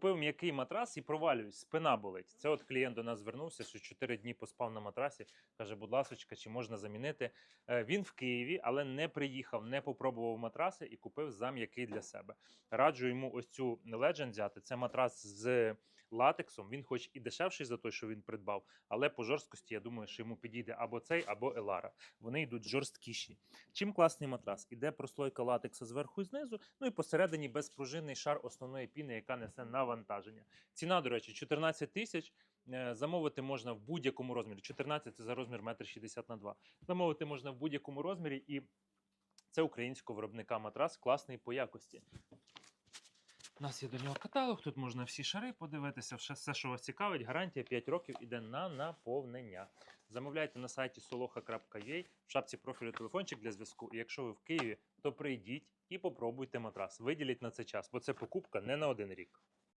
Купив м'який матрас і провалююсь, спина болить. Це от клієнт до нас звернувся, що 4 дні поспав на матрасі. Каже, будь ласочка, чи можна замінити? Е, Він в Києві, але не приїхав, не попробував матраси і купив за м'який для себе. Раджу йому ось цю Legend взяти. Це матрас з латексом. Він, хоч і дешевший за той, що він придбав, але по жорсткості я думаю, що йому підійде або цей, або Елара. Вони йдуть жорсткіші. Чим класний матрас? Іде прослойка латекса зверху і знизу, ну і посередині безпружинний шар основної піни, яка несе навантаження. Ціна, до речі, 14 тисяч. Е, Замовити можна в будь-якому розмірі. 14 це за розмір 1,60 на 2. Замовити можна в будь-якому розмірі, і це українського виробника матрас, класний по якості. У нас є до нього каталог, тут можна всі шари подивитися, все, що вас цікавить. Гарантія 5 років іде на наповнення. Замовляйте на сайті soloha.ua, в шапці профілю телефончик для зв'язку. І якщо ви в Києві, то прийдіть і попробуйте матрас. Виділіть на це час, бо це покупка не на один рік.